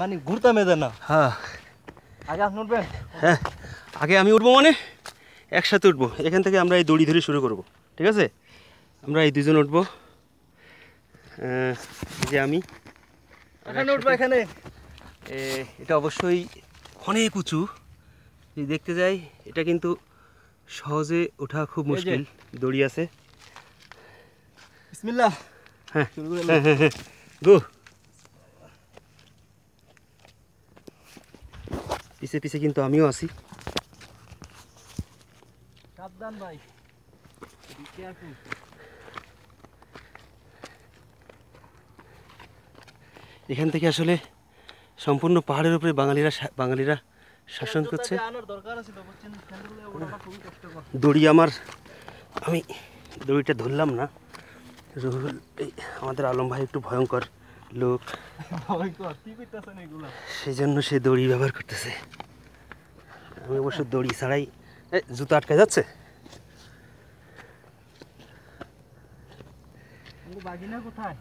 মানে ঘুরতাম এদের না। হ্যাঁ। আগে আপনি উঠবেন? হ্যাঁ আগে আমি উঠবো মানে? একসাথে উঠবো। এখান থেকে আমরা এই দড়ি ধরে শুরু করব। ঠিক আছে? আমরা এই দুজন উঠবো। যে আমি। এখানে উঠবো এখানে। এটা অবশ্যই অনেক উঁচু। যদি দেখতে যাই এটা কিন্তু সহজে ওঠা খুব মুশকিল। দড়ি আছে। বিসমিল্লাহ। হ্যাঁ। হ্যাঁ হ্যাঁ হ্যাঁ। গো পিছে পিছে কিন্তু আমিও আছি। সাবধান ভাই। এখান থেকে আসলে সম্পূর্ণ পাহাড়ের উপরে বাঙালিরা বাঙালিরা শাসন করছে। দড়ি আমার আমি দড়িটা ধরলাম না। রুহুল আমাদের আলম ভাই একটু ভয়ঙ্কর। লোক। সেই জন্য সে দড়ি ব্যবহার করতেছে। আমি অবশ্য দড়ি ছাড়াই জুতো আটকে যাচ্ছে? কোথায়?